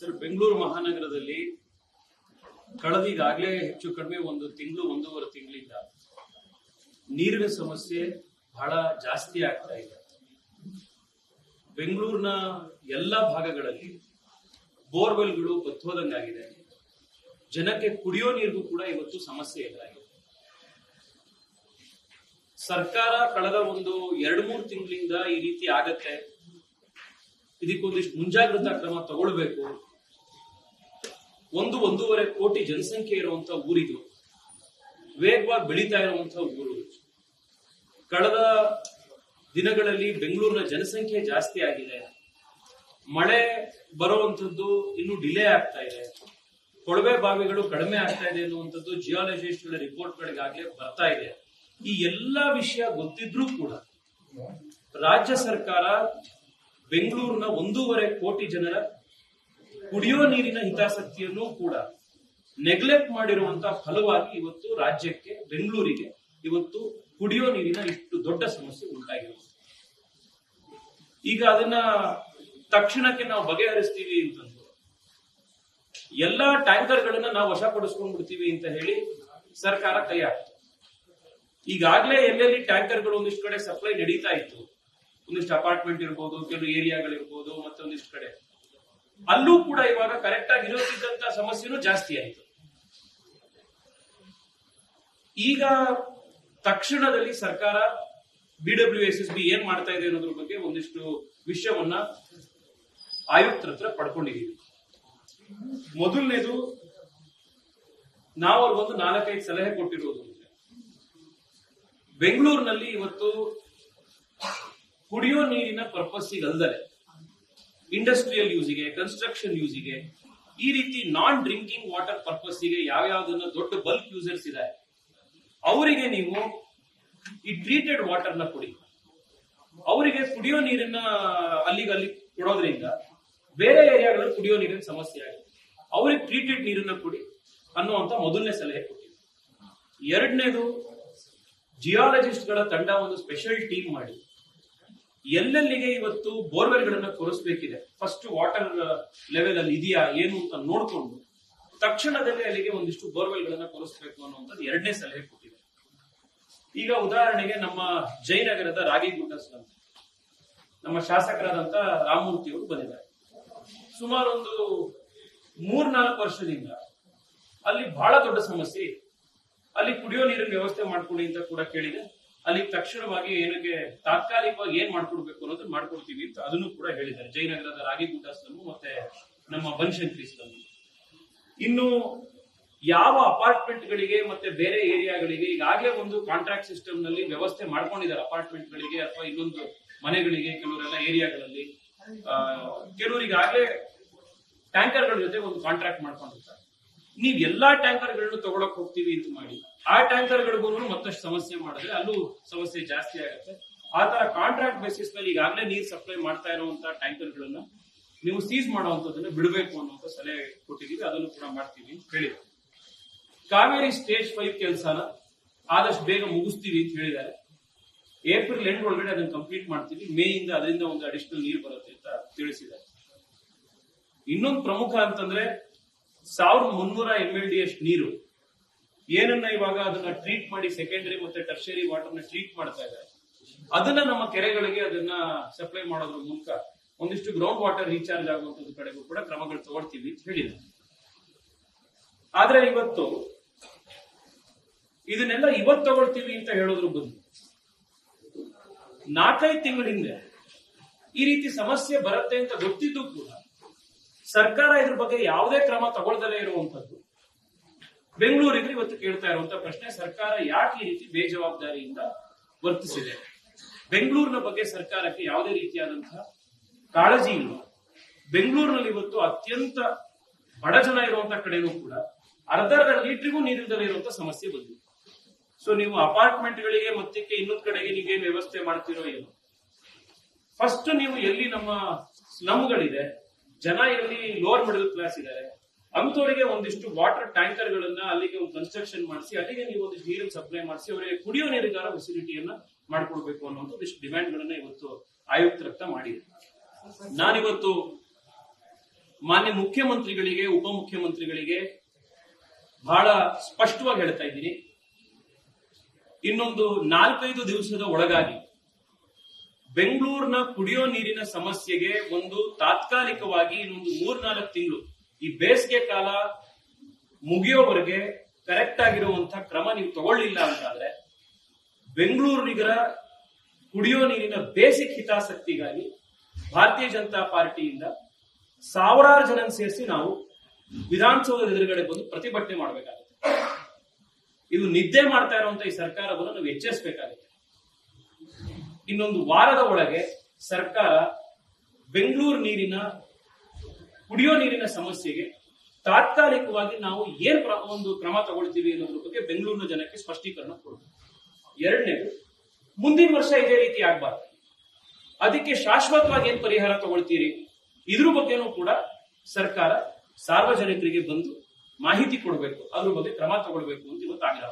Sir, Bengaluru ಮಹಾನಗರದಲ್ಲಿ ಕಳೆದ ಈಗಾಗಲೇ ಹೆಚ್ಚು ಕಡಿಮೆ ಒಂದು ತಿಂಗಳು, ಒಂದೂವರೆ ತಿಂಗಳಿಂದ ನೀರಿನ ಸಮಸ್ಯೆ ಬಹಳ ಜಾಸ್ತಿ ಆಗ್ತಾ ಇದೆ. ಬೆಂಗಳೂರಿನ ಎಲ್ಲ ಭಾಗಗಳಲ್ಲಿ ಬೋರ್ವೆಲ್ಗಳು ಬತ್ತೋದಂಗಾಗಿದೆ. ಜನಕ್ಕೆ ಕುಡಿಯೋ ನೀರಿಗೂ ಕೂಡ ಇವತ್ತು ಸಮಸ್ಯೆ ಎದುರಾಗಿದೆ. ಸರ್ಕಾರ ಕಳೆದ ಒಂದು ಎರಡು, ಮೂರು ತಿಂಗಳಿಂದ ಈ ರೀತಿ ಆಗತ್ತೆ. ಇದಕ್ಕೊಂದಿಷ್ಟು ಮುಂಜಾಗ್ರತಾ ಕ್ರಮ ತಗೊಳ್ಬೇಕು. ಒಂದು ಒಂದೂವರೆ ಕೋಟಿ ಜನಸಂಖ್ಯೆ ಇರುವಂತ ಊರಿದು. ವೇಗವಾಗಿ ಬೆಳೀತಾ ಇರುವಂತ ಊರು. ಕಳೆದ ದಿನಗಳಲ್ಲಿ ಬೆಂಗಳೂರಿನ ಜನಸಂಖ್ಯೆ ಜಾಸ್ತಿ ಆಗಿದೆ. ಮಳೆ ಬರುವಂತದ್ದು ಇನ್ನು ಡಿಲೇ ಆಗ್ತಾ ಇದೆ. ಕೊಳವೆ ಬಾವಿಗಳು ಕಡಿಮೆ ಆಗ್ತಾ ಇದೆ ಅನ್ನುವಂಥದ್ದು ಜಿಯಾಲಜಿಸ್ಟ್ಗಳ ರಿಪೋರ್ಟ್ಗಳಿಗಾಗಲೇ ಬರ್ತಾ ಇದೆ. ಈ ಎಲ್ಲಾ ವಿಷಯ ಗೊತ್ತಿದ್ರೂ ಕೂಡ ರಾಜ್ಯ ಸರ್ಕಾರ ಬೆಂಗಳೂರಿನ ಒಂದೂವರೆ ಕೋಟಿ ಜನರ ಕುಡಿಯೋ ನೀರಿನ ಹಿತಾಸಕ್ತಿಯನ್ನು ಕೂಡ ನೆಗ್ಲೆಕ್ಟ್ ಮಾಡಿರುವಂತಹ ಫಲವಾಗಿ ಇವತ್ತು ರಾಜ್ಯಕ್ಕೆ, ಬೆಂಗಳೂರಿಗೆ ಇವತ್ತು ಕುಡಿಯೋ ನೀರಿನ ಇಷ್ಟು ದೊಡ್ಡ ಸಮಸ್ಯೆ ಉಂಟಾಗಿರುತ್ತೆ ಈಗ ಅದನ್ನ ತಕ್ಷಣಕ್ಕೆ ನಾವು ಬಗೆಹರಿಸ್ತೀವಿ ಅಂತಂದು ಎಲ್ಲಾ ಟ್ಯಾಂಕರ್ಗಳನ್ನ ನಾವು ವಶಪಡಿಸ್ಕೊಂಡ್ಬಿಡ್ತೀವಿ ಅಂತ ಹೇಳಿ ಸರ್ಕಾರ ಕೈ ಹಾಕ್ತು ಈಗಾಗಲೇ ಎಲ್ಲೆಲ್ಲಿ ಟ್ಯಾಂಕರ್ಗಳು ಒಂದಿಷ್ಟು ಕಡೆ ಸಪ್ಲೈ ನಡೀತಾ ಇತ್ತು. ಒಂದಿಷ್ಟು ಅಪಾರ್ಟ್ಮೆಂಟ್ ಇರ್ಬೋದು, ಕೆಲವು ಏರಿಯಾಗಳಿರ್ಬೋದು ಮತ್ತೆ ಒಂದಿಷ್ಟು ಕಡೆ. ಅಲ್ಲೂ ಕೂಡ ಇವಾಗ ಕರೆಕ್ಟ್ ಆಗಿ ಇರೋದಿದ್ದಂತ ಸಮಸ್ಯೆನೂ ಜಾಸ್ತಿ ಆಯಿತು. ಈಗ ತಕ್ಷಣದಲ್ಲಿ ಸರ್ಕಾರ ಬಿಡಬ್ಲ್ಯೂ ಎಸ್ ಎಸ್ ಬಿ ಏನ್ ಮಾಡ್ತಾ ಇದೆ ಅನ್ನೋದ್ರ ಬಗ್ಗೆ ಒಂದಿಷ್ಟು ವಿಷಯವನ್ನ ಆಯುಕ್ತರ ಹತ್ರ ಪಡ್ಕೊಂಡಿದ್ದೀವಿ ಮೊದಲನೇದು, ನಾವು ಅವ್ರಿಗೊಂದು ನಾಲ್ಕೈದು ಸಲಹೆ ಕೊಟ್ಟಿರೋದು ಬೆಂಗಳೂರಿನಲ್ಲಿ ಇವತ್ತು ಕುಡಿಯೋ ನೀರಿನ ಪರ್ಪಸ್ಸಿಗೆ ಅಲ್ದಲೆ ಇಂಡಸ್ಟ್ರಿಯಲ್ ಯೂಸಿಗೆ ಕನ್ಸ್ಟ್ರಕ್ಷನ್ ಯೂಸಿಗೆ ಈ ರೀತಿ ನಾನ್ ಡ್ರಿಂಕಿಂಗ್ ವಾಟರ್ ಪರ್ಪಸ್ಸಿಗೆ ಯಾವ್ಯಾವ್ದನ್ನ ದೊಡ್ಡ ಬಲ್ಕ್ ಯೂಸರ್ಸ್ ಇದೆ ಅವರಿಗೆ ನೀವು ಈ ಟ್ರೀಟೆಡ್ ವಾಟರ್ನ ಕೊಡಿ. ಅವರಿಗೆ ಕುಡಿಯೋ ನೀರನ್ನ ಅಲ್ಲಿಗೆ ಅಲ್ಲಿ ಕೊಡೋದ್ರಿಂದ ಬೇರೆ ಏರಿಯಾಗಳಲ್ಲಿ ಕುಡಿಯೋ ನೀರಿನ ಸಮಸ್ಯೆ ಆಗುತ್ತೆ ಅವ್ರಿಗೆ ಟ್ರೀಟೆಡ್ ನೀರನ್ನ ಕೊಡಿ ಅನ್ನುವಂತ ಮೊದಲನೇ ಸಲಹೆ ಕೊಟ್ಟಿದ್ವಿ ಎರಡನೇದು ಜಿಯಾಲಜಿಸ್ಟ್ಗಳ ತಂಡ ಒಂದು ಸ್ಪೆಷಲ್ ಟೀಮ್ ಮಾಡಿ ಎಲ್ಲೆಲ್ಲಿಗೆ ಇವತ್ತು ಬೋರ್ವೆಲ್ ಗಳನ್ನ ಕೊರೆಸ್ಬೇಕಿದೆ ಫಸ್ಟ್ ವಾಟರ್ ಲೆವೆಲ್ ಅಲ್ಲಿ ಇದೆಯಾ, ಏನು ಅಂತ ನೋಡ್ಕೊಂಡು ತಕ್ಷಣದಲ್ಲಿ ಅಲ್ಲಿಗೆ ಒಂದಿಷ್ಟು ಬೋರ್ವೆಲ್ ಗಳನ್ನ ಕೊರೆಸ್ಬೇಕು ಅನ್ನುವಂಥದ್ದು ಎರಡನೇ ಸಲಹೆ ಕೊಟ್ಟಿದೆ. ಈಗ ಉದಾಹರಣೆಗೆ ನಮ್ಮ ಜಯನಗರದ ರಾಗಿಗುಡ್ಡ ಸ್ಲಮ್ ನಮ್ಮ ಶಾಸಕರಾದಂತ ರಾಮಮೂರ್ತಿ ಅವರು ಬಂದಿದ್ದಾರೆ. ಸುಮಾರು ಒಂದು ಮೂರ್ನಾಲ್ಕು ವರ್ಷದಿಂದ ಅಲ್ಲಿ ಬಹಳ ದೊಡ್ಡ ಸಮಸ್ಯೆ ಅಲ್ಲಿ ಕುಡಿಯೋ ನೀರಿನ ವ್ಯವಸ್ಥೆ ಮಾಡ್ಕೊಡಿ ಅಂತ ಕೂಡ ಕೇಳಿದೆ. ಅಲ್ಲಿ ತಕ್ಷಣವಾಗಿ ಏನಕ್ಕೆ ತಾತ್ಕಾಲಿಕವಾಗಿ ಏನ್ ಮಾಡ್ಕೊಡ್ಬೇಕು ಅನ್ನೋದನ್ನ ಮಾಡ್ಕೊಡ್ತೀವಿ ಅಂತ ಅದನ್ನು ಕೂಡ ಹೇಳಿದ್ದಾರೆ. ಜಯನಗರದ ರಾಗಿ ಸ್ಲಮ್ ಮತ್ತೆ ನಮ್ಮ ಬನಶಂಕರಿ ಸ್ಲಮ್ ಇನ್ನು ಯಾವ ಅಪಾರ್ಟ್ಮೆಂಟ್ ಗಳಿಗೆ ಮತ್ತೆ ಬೇರೆ ಏರಿಯಾಗಳಿಗೆ ಈಗಾಗಲೇ ಒಂದು ಕಾಂಟ್ರಾಕ್ಟ್ ಸಿಸ್ಟಮ್ನಲ್ಲಿ ವ್ಯವಸ್ಥೆ ಮಾಡ್ಕೊಂಡಿದ್ದಾರೆ. ಅಪಾರ್ಟ್ಮೆಂಟ್ ಗಳಿಗೆ ಅಥವಾ ಇನ್ನೊಂದು ಮನೆಗಳಿಗೆ ಕೆಲವರೆಲ್ಲ ಏರಿಯಾಗಳಲ್ಲಿ. ಕೆಲವರಿಗಾಗಲೇ ಟ್ಯಾಂಕರ್ಗಳ ಜೊತೆ ಒಂದು ಕಾಂಟ್ರಾಕ್ಟ್ ಮಾಡ್ಕೊಂಡಿರ್ತಾರೆ ನೀವ್ ಎಲ್ಲಾ ಟ್ಯಾಂಕರ್ಗಳನ್ನು ತಗೊಳಕ್ ಹೋಗ್ತೀವಿ ಅಂತ ಮಾಡಿ, ಆ ಟ್ಯಾಂಕರ್ಗಳಿಗೂ ಮತ್ತಷ್ಟು ಸಮಸ್ಯೆ ಮಾಡಿದ್ರೆ ಅಲ್ಲೂ ಸಮಸ್ಯೆ ಜಾಸ್ತಿ ಆಗುತ್ತೆ. ಆ ತರ ಕಾಂಟ್ರಾಕ್ಟ್ ಬೇಸಿಸ್ ಮೇಲೆ ಈಗಾಗಲೇ ನೀರ್ ಸಪ್ಲೈ ಮಾಡ್ತಾ ಇರೋವಂತ ಟ್ಯಾಂಕರ್ ಗಳನ್ನ ನೀವು ಸೀಸ್ ಮಾಡುವಂತದನ್ನ ಬಿಡಬೇಕು ಅನ್ನುವಂತ ಸಲಹೆ ಕೊಟ್ಟಿದ್ದೀವಿ, ಅದನ್ನು ಕೂಡ ಮಾಡ್ತೀವಿ ಅಂತ ಹೇಳಿದ್ರು ಕಾವೇರಿ ಸ್ಟೇಜ್ ಫೈವ್ ಕೆಲಸನ ಆದಷ್ಟು ಬೇಗ ಮುಗಿಸ್ತೀವಿ ಅಂತ ಹೇಳಿದ್ದಾರೆ. ಏಪ್ರಿಲ್ ಎಂಡ್ ಒಳಗಡೆ ಅದನ್ನ ಕಂಪ್ಲೀಟ್ ಮಾಡ್ತೀವಿ ಮೇ ಇಂದ ಅದರಿಂದ ಒಂದು ಅಡಿಷನಲ್ ನೀರು ಬರುತ್ತೆ ಅಂತ ತಿಳಿಸಿದ್ದಾರೆ. ಇನ್ನೊಂದು ಪ್ರಮುಖ ಅಂತಂದ್ರೆ ಸಾವಿರದ ಮುನ್ನೂರ ಎಂ ಎಲ್ ಡಿ ಅಷ್ಟು ನೀರು. ಏನನ್ನ ಇವಾಗ ಅದನ್ನ ಟ್ರೀಟ್ ಮಾಡಿ ಸೆಕೆಂಡರಿ ಮತ್ತೆ ಟರ್ಷರಿ ವಾಟರ್ನ ಟ್ರೀಟ್ ಮಾಡ್ತಾ ಇದ್ದಾರೆ. ಅದನ್ನ ನಮ್ಮ ಕೆರೆಗಳಿಗೆ ಅದನ್ನ ಸಪ್ಲೈ ಮಾಡೋದ್ರ ಮೂಲಕ ಒಂದಿಷ್ಟು ಗ್ರೌಂಡ್ ವಾಟರ್ ರೀಚಾರ್ಜ್ ಆಗುವಂತದ್ದು ಕಡೆಗೂ ಕೂಡ ಕ್ರಮಗಳು ತಗೊಳ್ತೀವಿ ಅಂತ ಹೇಳಿದ ಆದ್ರೆ ಇವತ್ತು ಇದನ್ನೆಲ್ಲ ಇವತ್ತು ತಗೊಳ್ತೀವಿ ಅಂತ ಹೇಳೋದ್ರ ಬದಲು ನಾಲ್ಕೈದು ತಿಂಗಳ ಹಿಂದೆ ಈ ರೀತಿ ಸಮಸ್ಯೆ ಬರುತ್ತೆ ಅಂತ ಗೊತ್ತಿದ್ದು ಕೂಡ ಸರ್ಕಾರ ಇದ್ರ ಬಗ್ಗೆ ಯಾವುದೇ ಕ್ರಮ ತಗೊಳ್ದಲೇ ಇರುವಂತದ್ದು ಬೆಂಗಳೂರಿಗೆ ಇವತ್ತು ಕೇಳ್ತಾ ಇರುವಂತ ಪ್ರಶ್ನೆ, ಸರ್ಕಾರ ಯಾಕೆ ಈ ರೀತಿ ಬೇಜವಾಬ್ದಾರಿಯಿಂದ ವರ್ತಿಸಿದೆ? ಬೆಂಗಳೂರಿನ ಬಗ್ಗೆ ಸರ್ಕಾರಕ್ಕೆ ಯಾವುದೇ ರೀತಿಯಾದಂತಹ ಕಾಳಜಿ ಇಲ್ಲ. ಬೆಂಗಳೂರಿನಲ್ಲಿ ಇವತ್ತು ಅತ್ಯಂತ ಬಡ ಜನ ಇರುವಂತ ಕಡೆನೂ ಕೂಡ ಅರ್ಧ ಅರ್ಧ ಲೀಟ್ರಿಗೂ ನೀರಿಲ್ಲದೆ ಇರುವಂತ ಸಮಸ್ಯೆ ಬಂದಿದೆ. ಸೊ ನೀವು ಅಪಾರ್ಟ್ಮೆಂಟ್ ಗಳಿಗೆ ಮತ್ತೆ ಇನ್ನೊಂದ್ ಕಡೆಗೆ ನೀವೇನು ವ್ಯವಸ್ಥೆ ಮಾಡ್ತಿರೋ ಏನು. ಫಸ್ಟ್ ನೀವು ಎಲ್ಲಿ ನಮ್ಮ ಸ್ಲಮ್ಗಳಿದೆ ಜನ ಇಲ್ಲಿ ಲೋವರ್ ಮಿಡಲ್ ಕ್ಲಾಸ್ ಇದ್ದಾರೆ. ಅಂತವರಿಗೆ ಒಂದಿಷ್ಟು ವಾಟರ್ ಟ್ಯಾಂಕರ್ ಗಳನ್ನ ಅಲ್ಲಿಗೆ ಒಂದು ಕನ್ಸ್ಟ್ರಕ್ಷನ್ ಮಾಡಿಸಿ, ಅಲ್ಲಿಗೆ ನೀವು ಒಂದಿಷ್ಟು ನೀರನ್ನು ಸಪ್ಲೈ ಮಾಡಿಸಿ, ಅವರಿಗೆ ಕುಡಿಯೋ ನೀರಿಗಾರ ಫೆಸಿಲಿಟಿಯನ್ನ ಮಾಡ್ಕೊಡ್ಬೇಕು ಅನ್ನೋದು ಒಂದಿಷ್ಟು ಡಿಮ್ಯಾಂಡ್ ಗಳನ್ನ ಇವತ್ತು ಆಯುಕ್ತರ ಹತ್ರ ಮಾಡಿದೆ. ನಾನಿವತ್ತು ಮಾನ್ಯ ಮುಖ್ಯಮಂತ್ರಿಗಳಿಗೆ, ಉಪಮುಖ್ಯಮಂತ್ರಿಗಳಿಗೆ ಬಹಳ ಸ್ಪಷ್ಟವಾಗಿ ಹೇಳ್ತಾ ಇದ್ದೀನಿ. ಇನ್ನೊಂದು ನಾಲ್ಕೈದು ದಿವಸದ ಒಳಗಾಗಿ ಬೆಂಗಳೂರಿನ ಕುಡಿಯೋ ನೀರಿನ ಸಮಸ್ಯೆಗೆ ಒಂದು ತಾತ್ಕಾಲಿಕವಾಗಿ ಇನ್ನೊಂದು ಮೂರ್ನಾಲ್ಕು ತಿಂಗಳು ಈ ಬೇಸಿಗೆ ಕಾಲ ಮುಗಿಯೋವರೆಗೆ ಕರೆಕ್ಟ್ ಆಗಿರುವಂತಹ ಕ್ರಮ ನೀವು ತಗೊಳ್ಳಿಲ್ಲ ಅಂತಾದ್ರೆ ಬೆಂಗಳೂರಿಗರ ಕುಡಿಯೋ ನೀರಿನ ಬೇಸಿಕ್ ಹಿತಾಸಕ್ತಿಗಾಗಿ ಭಾರತೀಯ ಜನತಾ ಪಾರ್ಟಿಯಿಂದ ಸಾವಿರಾರು ಜನ ಸೇರಿಸಿ ನಾವು ವಿಧಾನಸೌಧದ ಎದುರುಗಡೆ ಬಂದು ಪ್ರತಿಭಟನೆ ಮಾಡಬೇಕಾಗುತ್ತೆ. ಇದು ನಿದ್ದೆ ಮಾಡ್ತಾ ಇರುವಂತಹ ಈ ಸರ್ಕಾರವನ್ನು ನಾವು ಎಚ್ಚರಿಸಬೇಕಾಗುತ್ತೆ. ಇನ್ನೊಂದು ವಾರದ ಒಳಗೆ ಸರ್ಕಾರ ಬೆಂಗಳೂರು ನೀರಿನ, ಕುಡಿಯೋ ನೀರಿನ ಸಮಸ್ಯೆಗೆ ತಾತ್ಕಾಲಿಕವಾಗಿ ನಾವು ಏನ್ ಒಂದು ಕ್ರಮ ತಗೊಳ್ತೀವಿ ಅನ್ನೋದ್ರ ಬಗ್ಗೆ ಬೆಂಗಳೂರಿನ ಜನಕ್ಕೆ ಸ್ಪಷ್ಟೀಕರಣ ಕೊಡಬೇಕು. ಎರಡನೇದು, ಮುಂದಿನ ವರ್ಷ ಇದೇ ರೀತಿ ಆಗ್ಬಾರ್ದು. ಅದಕ್ಕೆ ಶಾಶ್ವತವಾಗಿ ಏನ್ ಪರಿಹಾರ ತಗೊಳ್ತೀರಿ? ಇದ್ರ ಬಗ್ಗೆನೂ ಕೂಡ ಸರ್ಕಾರ ಸಾರ್ವಜನಿಕರಿಗೆ ಬಂದು ಮಾಹಿತಿ ಕೊಡಬೇಕು. ಅದ್ರ ಬಗ್ಗೆ ಕ್ರಮ ತಗೊಳ್ಬೇಕು ಅಂತ ಇವತ್ತು ಆಗಿರೋ